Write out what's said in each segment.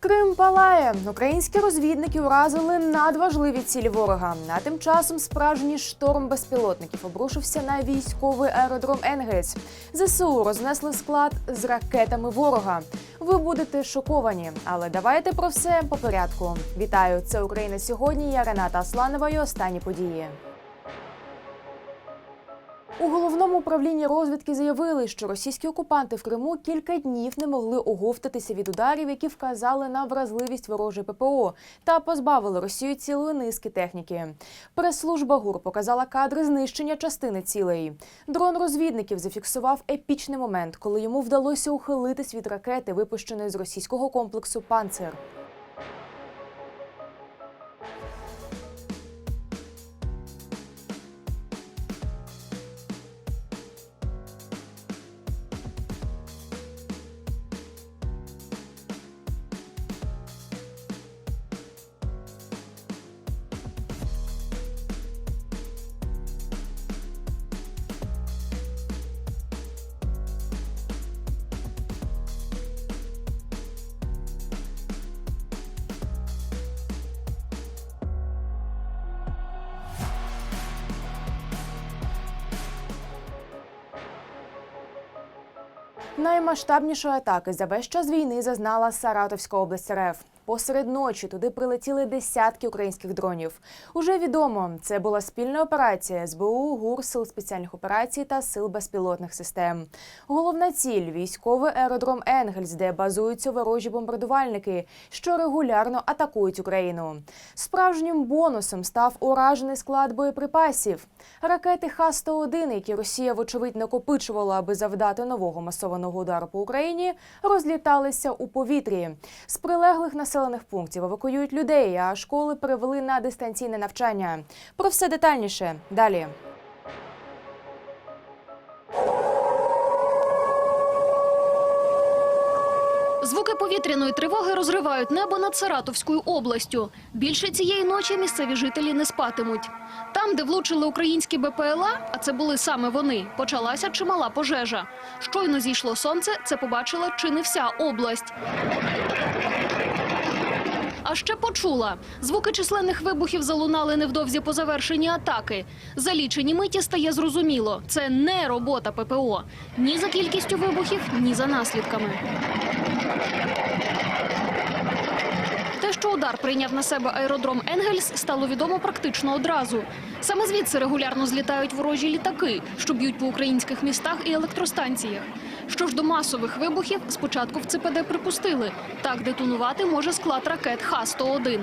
Крим палає. Українські розвідники вразили надважливі цілі ворога. А тим часом справжній шторм безпілотників обрушився на військовий аеродром Енгельс. ЗСУ рознесли склад з ракетами ворога. Ви будете шоковані, але давайте про все по порядку. Вітаю! Це Україна сьогодні. Я Рената Асланова і останні події. У головному управлінні розвідки заявили, що російські окупанти в Криму кілька днів не могли оговтатися від ударів, які вказали на вразливість ворожої ППО та позбавили Росію цілої низки техніки. Прес-служба ГУР показала кадри знищення частини цілей. Дрон розвідників зафіксував епічний момент, коли йому вдалося ухилитись від ракети, випущеної з російського комплексу Панцир. Наймасштабнішої атаки за весь час війни зазнала Саратовська область РФ. Посеред ночі туди прилетіли десятки українських дронів. Уже відомо, це була спільна операція СБУ, ГУР, сил спеціальних операцій та сил безпілотних систем. Головна ціль військовий аеродром Енгельс, де базуються ворожі бомбардувальники, що регулярно атакують Україну. Справжнім бонусом став уражений склад боєприпасів. Ракети Х-101, які Росія вочевидь накопичувала, аби завдати нового масованого удару по Україні, розліталися у повітрі. З прилеглих населених пунктів евакуюють людей, а школи перевели на дистанційне навчання. Про все детальніше далі. Звуки повітряної тривоги розривають небо над Саратовською областю. Більше цієї ночі місцеві жителі не спатимуть. Там, де влучили українські БПЛА, а це були саме вони, почалася чимала пожежа. Щойно зійшло сонце, це побачила чи не вся область. А ще почула. Звуки численних вибухів залунали невдовзі по завершенні атаки. За лічені миті стає зрозуміло. Це не робота ППО. Ні за кількістю вибухів, ні за наслідками. Те, що удар прийняв на себе аеродром Енгельс, стало відомо практично одразу. Саме звідси регулярно злітають ворожі літаки, що б'ють по українських містах і електростанціях. Що ж до масових вибухів, спочатку в ЦПД припустили. Так детонувати може склад ракет Х-101.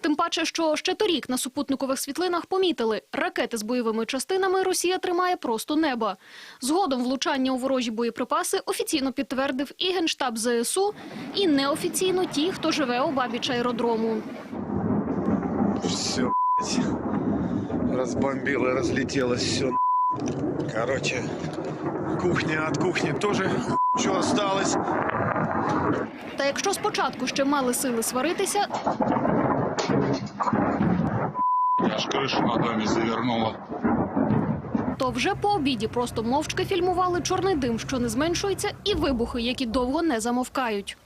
Тим паче, що ще торік на супутникових світлинах помітили, ракети з бойовими частинами Росія тримає просто неба. Згодом влучання у ворожі боєприпаси офіційно підтвердив і Генштаб ЗСУ, і неофіційно ті, хто живе у бабіч аеродрому. Все, разбомбило, разлетелось все. Короче, кухня від кухні теж що осталось. Та якщо спочатку ще мали сили сваритися, Аж кришу на домі завернула. то вже по обіді просто мовчки фільмували чорний дим, що не зменшується, і вибухи, які довго не замовкають.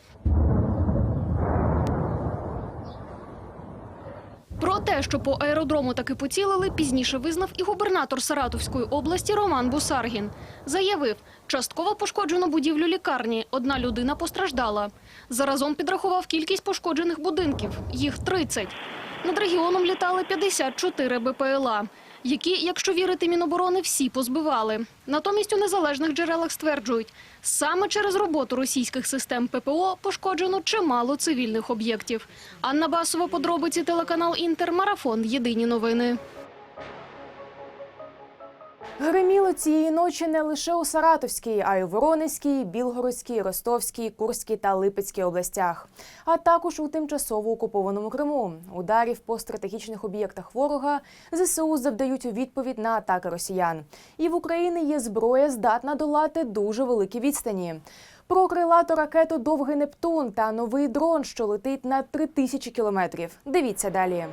Те, що по аеродрому таки поцілили, пізніше визнав і губернатор Саратовської області Роман Бусаргін. Заявив, частково пошкоджено будівлю лікарні, одна людина постраждала. Заразом підрахував кількість пошкоджених будинків, їх 30. Над регіоном літали 54 БПЛА, які, якщо вірити Міноборони, всі позбивали. Натомість у незалежних джерелах стверджують, саме через роботу російських систем ППО пошкоджено чимало цивільних об'єктів. Анна Басова, подробиці телеканал Інтермарафон. Єдині новини. Гриміло цієї ночі не лише у Саратовській, а й у Воронезькій, Білгородській, Ростовській, Курській та Липецькій областях, а також у тимчасово окупованому Криму. Ударів по стратегічних об'єктах ворога ЗСУ завдають у відповідь на атаки росіян. І в Україні є зброя, здатна долати дуже великі відстані. Про крилату ракету Довгий Нептун та новий дрон, що летить на 3000 кілометрів. Дивіться далі.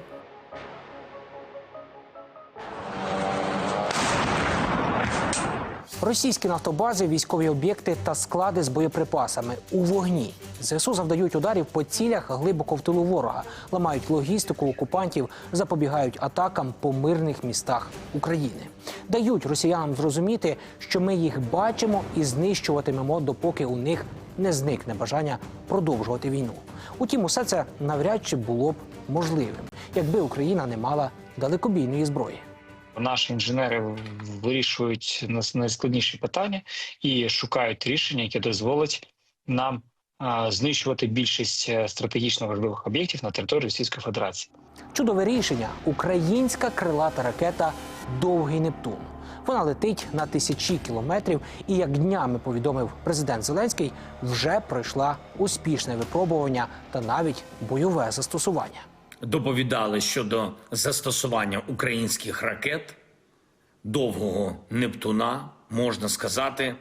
Російські нафтобази, військові об'єкти та склади з боєприпасами у вогні. ЗСУ завдають ударів по цілях глибоко в тилу ворога, ламають логістику окупантів, запобігають атакам по мирних містах України. Дають росіянам зрозуміти, що ми їх бачимо і знищуватимемо, допоки у них не зникне бажання продовжувати війну. Утім, усе це навряд чи було б можливим, якби Україна не мала далекобійної зброї. Наші інженери вирішують найскладніші питання і шукають рішення, яке дозволить нам знищувати більшість е, стратегічно важливих об'єктів на території Російської Федерації. Чудове рішення українська крилата ракета Довгий Нептун. Вона летить на тисячі кілометрів, і як днями повідомив президент Зеленський, вже пройшла успішне випробування та навіть бойове застосування. Доповідали щодо застосування українських ракет довгого Нептуна, можна сказати,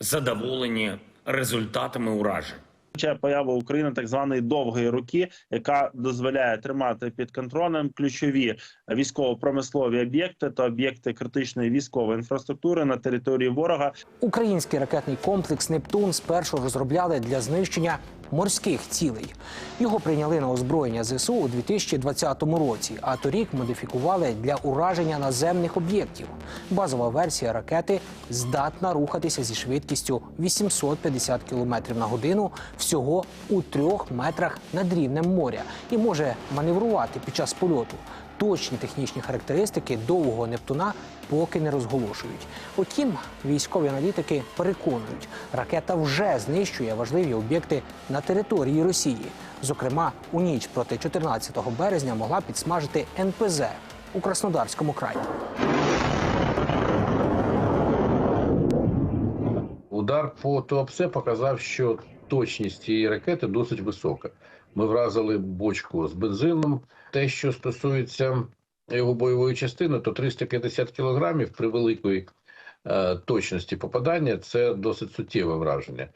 задоволені результатами уражень. Означає поява України так званої довгої руки, яка дозволяє тримати під контролем ключові військово-промислові об'єкти та об'єкти критичної військової інфраструктури на території ворога. Український ракетний комплекс Нептун спершу розробляли для знищення морських цілей. Його прийняли на озброєння ЗСУ у 2020 році, а торік модифікували для ураження наземних об'єктів. Базова версія ракети здатна рухатися зі швидкістю 850 км на годину всього у трьох метрах над рівнем моря і може маневрувати під час польоту. Точні технічні характеристики довгого Нептуна поки не розголошують. Утім, військові аналітики переконують, ракета вже знищує важливі об'єкти на території Росії. Зокрема, у ніч проти 14 березня могла підсмажити НПЗ у Краснодарському краї. Удар по Туапсе показав, що точність цієї ракети досить висока. Ми вразили бочку з бензином. Те, що стосується його бойової частини, то 350 кілограмів при великої е, точності попадання це досить суттєве враження.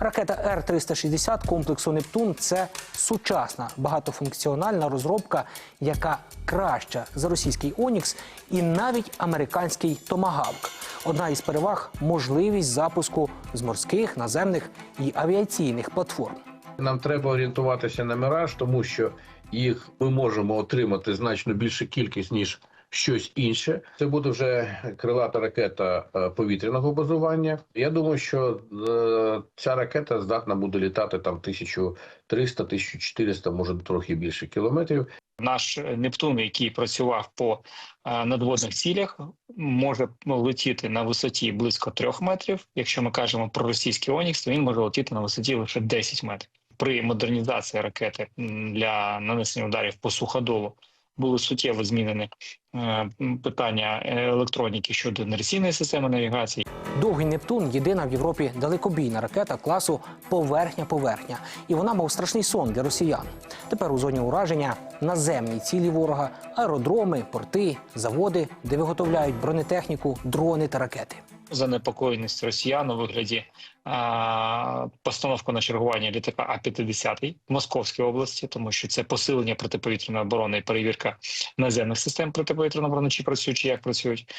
Ракета Р-360 комплексу Нептун це сучасна багатофункціональна розробка, яка краща за російський Онікс і навіть американський Томагавк. Одна із переваг можливість запуску з морських, наземних і авіаційних платформ. Нам треба орієнтуватися на міраж, тому що їх ми можемо отримати значно більшу кількість ніж щось інше. Це буде вже крилата ракета е, повітряного базування. Я думаю, що е, ця ракета здатна буде літати там 1300-1400, може трохи більше кілометрів. Наш Нептун, який працював по е, надводних цілях, може летіти на висоті близько трьох метрів. Якщо ми кажемо про російський Онікс, то він може летіти на висоті лише 10 метрів. При модернізації ракети для нанесення ударів по суходолу були суттєво змінені е, питання е, електроніки щодо інерційної системи навігації. Довгий Нептун єдина в Європі далекобійна ракета класу поверхня-поверхня. І вона мав страшний сон для росіян. Тепер у зоні ураження наземні цілі ворога, аеродроми, порти, заводи, де виготовляють бронетехніку, дрони та ракети. Занепокоєність росіян у вигляді а, постановку на чергування літака А-50 в Московській області, тому що це посилення протиповітряної оборони і перевірка наземних систем протиповітряної оборони, чи працюють, чи як працюють.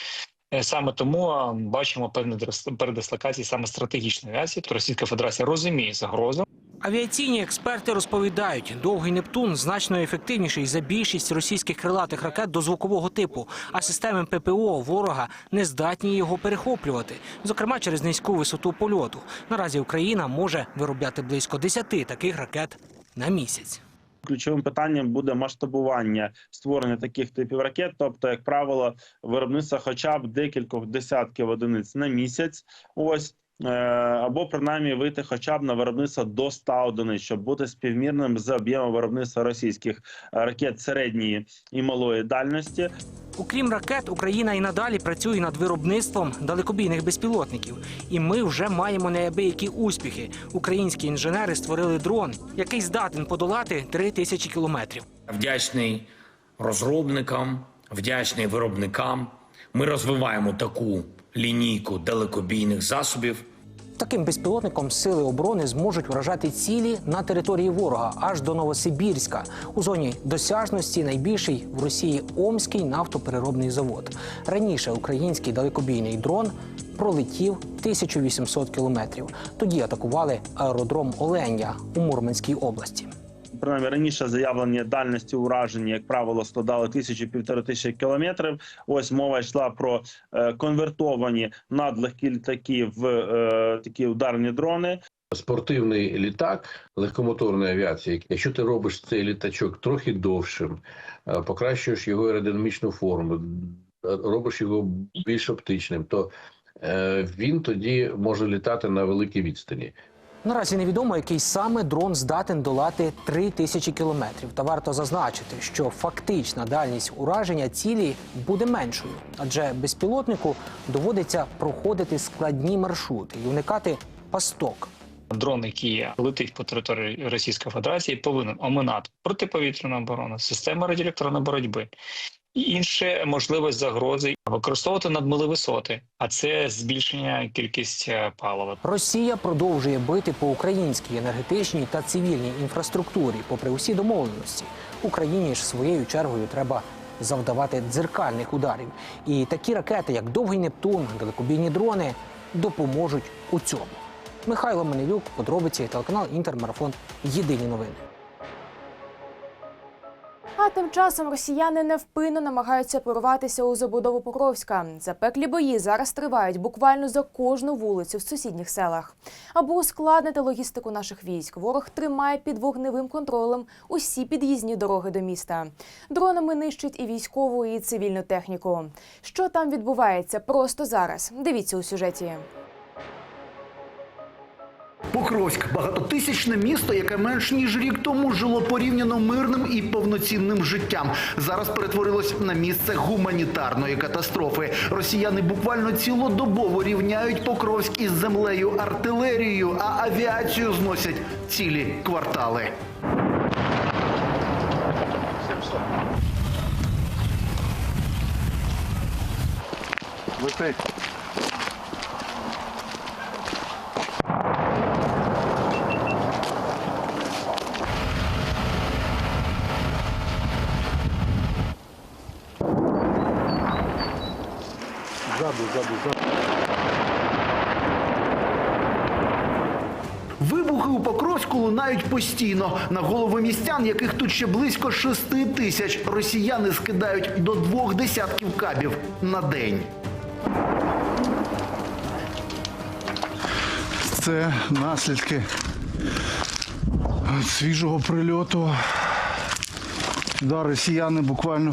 Е, Саме тому бачимо дрес- передислокації саме стратегічної авіації. То Російська Федерація розуміє загрозу, Авіаційні експерти розповідають, довгий Нептун значно ефективніший за більшість російських крилатих ракет до звукового типу, а системи ППО ворога не здатні його перехоплювати, зокрема через низьку висоту польоту. Наразі Україна може виробляти близько 10 таких ракет на місяць. Ключовим питанням буде масштабування створення таких типів ракет, тобто, як правило, виробництво хоча б декількох десятків одиниць на місяць. Ось. Е, Або принаймні вийти хоча б на виробництво до 100 одиниць, щоб бути співмірним з об'ємом виробництва російських е, ракет середньої і малої дальності. Окрім ракет, Україна і надалі працює над виробництвом далекобійних безпілотників. І ми вже маємо неабиякі успіхи. Українські інженери створили дрон, який здатен подолати 3 тисячі кілометрів. Вдячний розробникам, вдячний виробникам. Ми розвиваємо таку лінійку далекобійних засобів. Таким безпілотником сили оборони зможуть вражати цілі на території ворога аж до Новосибірська. У зоні досяжності найбільший в Росії Омський нафтопереробний завод. Раніше український далекобійний дрон пролетів 1800 кілометрів. Тоді атакували аеродром Оленя у Мурманській області. Принаймні раніше заявлені дальності ураження, як правило, складали тисячу півтори тисячі кілометрів. Ось мова йшла про е, конвертовані надлегкі літаки в е, такі ударні дрони. Спортивний літак легкомоторної авіації. Якщо ти робиш цей літачок трохи довшим, е, покращуєш його аеродинамічну форму, робиш його більш оптичним, то він тоді може літати на великій відстані. Наразі невідомо, який саме дрон здатен долати 3 тисячі кілометрів. Та варто зазначити, що фактична дальність ураження цілі буде меншою, адже безпілотнику доводиться проходити складні маршрути і уникати пасток. Дрон, який летить по території Російської Федерації, повинен оминати протиповітряну оборону, систему радіоелектронної боротьби і інші можливість загрози використовувати надмили висоти, а це збільшення кількість е, палива. Росія продовжує бити по українській енергетичній та цивільній інфраструктурі, попри усі домовленості. Україні ж своєю чергою треба завдавати дзеркальних ударів. І такі ракети, як довгий Нептун, далекобійні дрони, допоможуть у цьому. Михайло Манилюк, подробиці, телеканал Інтермарафон. Єдині новини. Тим часом росіяни невпинно намагаються порватися у забудову Покровська. Запеклі бої зараз тривають буквально за кожну вулицю в сусідніх селах. Аби ускладнити логістику наших військ, ворог тримає під вогневим контролем усі під'їзні дороги до міста. Дронами нищить і військову, і цивільну техніку. Що там відбувається просто зараз? Дивіться у сюжеті. Покровськ багатотисячне місто, яке менш ніж рік тому жило порівняно мирним і повноцінним життям. Зараз перетворилось на місце гуманітарної катастрофи. Росіяни буквально цілодобово рівняють Покровськ із землею артилерією, а авіацію зносять цілі квартали. Вибухи у Покровську лунають постійно. На голови містян, яких тут ще близько шести тисяч, росіяни скидають до двох десятків кабів на день. Це наслідки свіжого прильоту. Да, росіяни буквально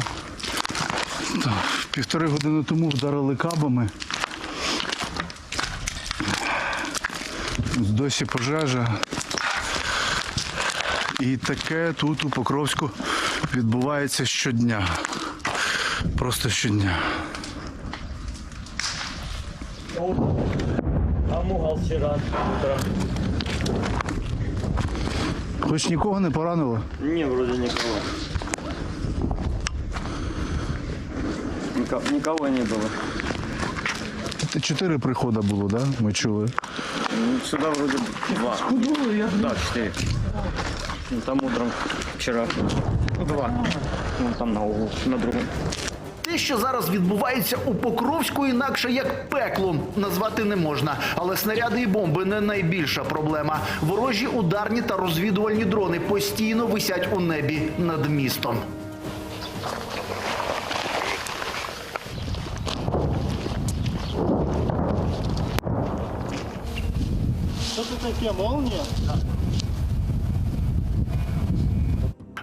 півтори години тому вдарили кабами. Досі пожежа. І таке тут у Покровську відбувається щодня. Просто щодня. Хоч нікого не поранило? Не, вроде никого. Нико- Никого не было. Це Чотири приходи було, да? Ми чули. Ну, Сюда вроде два. Да, четыре. Ну, Там утром вчера. Два. Ну, там на углу, на другом. Те, що зараз відбувається у Покровську, інакше як пеклом назвати не можна. Але снаряди і бомби не найбільша проблема. Ворожі ударні та розвідувальні дрони постійно висять у небі над містом.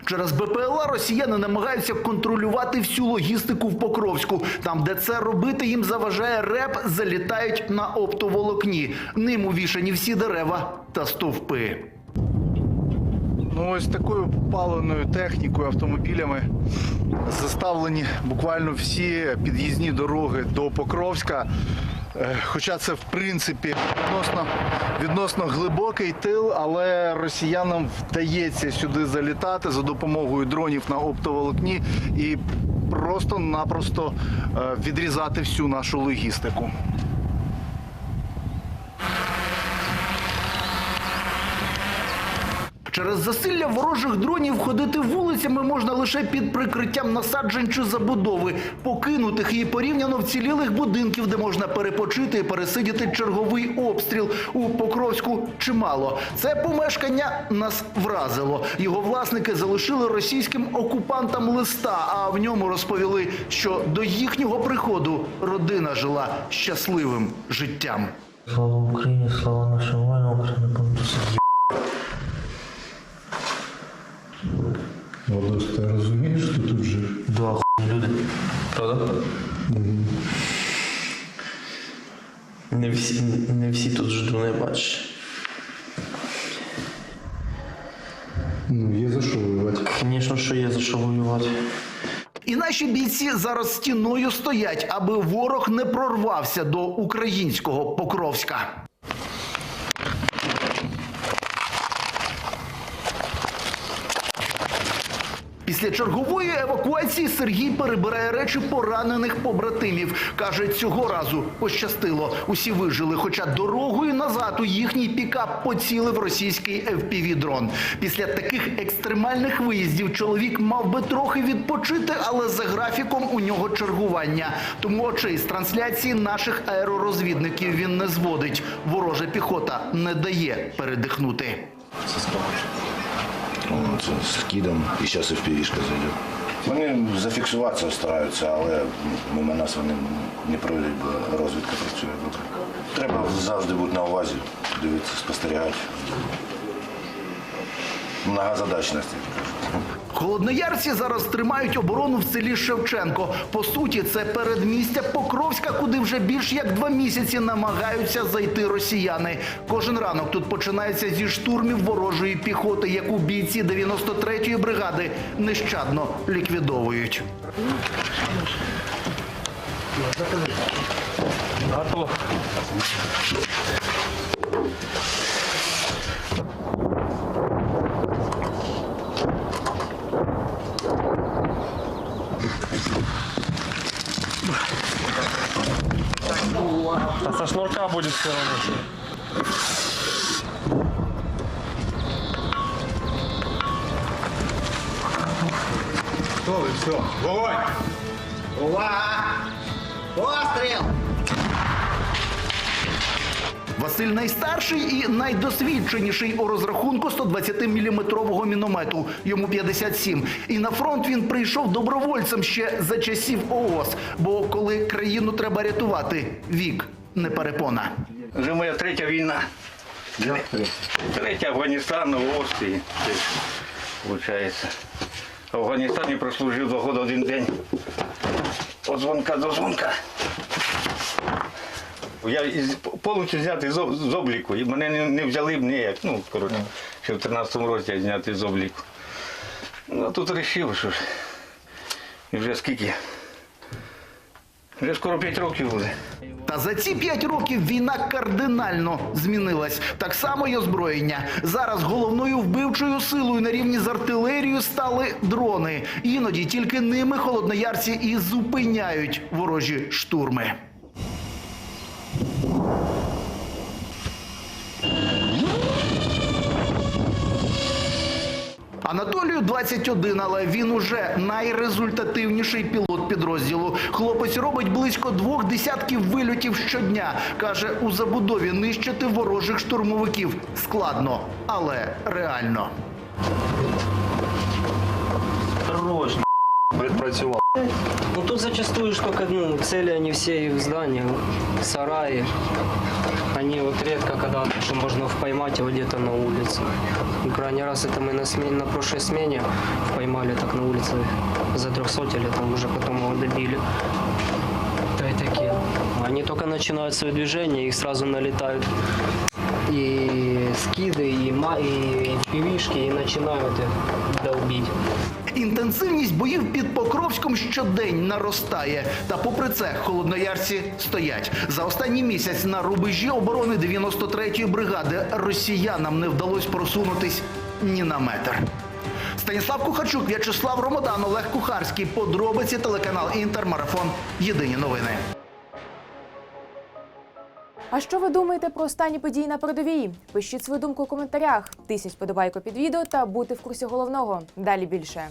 Через БПЛА росіяни намагаються контролювати всю логістику в Покровську. Там, де це робити їм заважає РЕП, залітають на оптоволокні. Ним увішані всі дерева та стовпи. Ну, ось такою паленою технікою, автомобілями заставлені буквально всі під'їзні дороги до Покровська. Е, Хоча це в принципі відносно, відносно глибокий тил, але росіянам вдається сюди залітати за допомогою дронів на оптоволокні і просто-напросто е, відрізати всю нашу логістику. Через засилля ворожих дронів ходити вулицями можна лише під прикриттям насаджень чи забудови, покинутих і порівняно вцілілих будинків, де можна перепочити і пересидіти черговий обстріл. У Покровську чимало. Це помешкання нас вразило. Його власники залишили російським окупантам листа, а в ньому розповіли, що до їхнього приходу родина жила щасливим життям. Слава Україні, слава нашим воїнам, Україна понад усе. Владос, ти розумієш, що тут жив? Да, хуй люди. Правда? Не всі, не всі тут ждуни бачиш. Ну, є за що воювати. Звісно, що є за що воювати. І наші бійці зараз стіною стоять, аби ворог не прорвався до українського Покровська. Після чергової евакуації Сергій перебирає речі поранених побратимів. Каже, цього разу пощастило. Усі вижили, хоча дорогою назад у їхній пікап поцілив російський FPV-дрон. Після таких екстремальних виїздів чоловік мав би трохи відпочити, але за графіком у нього чергування. Тому очей з трансляції наших аеророзвідників він не зводить. Ворожа піхота не дає передихнути. Ну, Це з кідом і зараз і півішка зайде. Вони зафіксуватися стараються, але мимо нас вони не пройдуть, бо розвідка працює добре. Треба завжди бути на увазі, дивитися, спостерігати. Кажуть. Холодноярці зараз тримають оборону в селі Шевченко. По суті, це передмістя Покровська, куди вже більш як два місяці намагаються зайти росіяни. Кожен ранок тут починається зі штурмів ворожої піхоти, яку бійці 93-ї бригади нещадно ліквідовують. А со шнурка будет все равно. Готовий, все. Вогонь! Василь найстарший і найдосвідченіший у розрахунку 120-мм міномету. Йому 57. І на фронт він прийшов добровольцем ще за часів ООС. Бо коли країну треба рятувати, вік не перепона. Вже моя третя війна. Третя Афганістан, Австрії. Виходить. В Афганістані прослужив два роки один день. От дзвонка до дзвонка. Я повністю знятий з, з обліку. І мене не, не взяли б ніяк. Ну, коротше, ще в 13-му році я знятий з обліку. Ну, а тут вирішив, що ж. І вже скільки? Вже скоро 5 років буде. Та за ці п'ять років війна кардинально змінилась. Так само й озброєння. Зараз головною вбивчою силою на рівні з артилерією стали дрони. Іноді тільки ними холодноярці і зупиняють ворожі штурми. Анатолію 21, але він уже найрезультативніший пілот підрозділу. Хлопець робить близько двох десятків вильотів щодня. Каже, у забудові нищити ворожих штурмовиків складно, але реально. Хорош, Відпрацював. Ну тут зачастую только ну, цели они все и в здании, сараи. Они вот редко когда что можно поймать его где-то на улице. Ну, Крайний раз это мы на, смене, на прошлой смене поймали так на улице за трехсотили, там уже потом его добили. Да и такие. Они только начинают свое движение, их сразу налетают и скиды, и, ма, и пивишки, и начинают их долбить. Інтенсивність боїв під Покровськом щодень наростає. Та попри це холодноярці стоять. За останній місяць на рубежі оборони 93-ї бригади росіянам не вдалося просунутись ні на метр. Станіслав Кухарчук, В'ячеслав Ромодан, Олег Кухарський. Подробиці телеканал Інтермарафон. Єдині новини. А що ви думаєте про останні події на передовій? Пишіть свою думку у коментарях, Тисяч подобайку під відео та бути в курсі головного. Далі більше.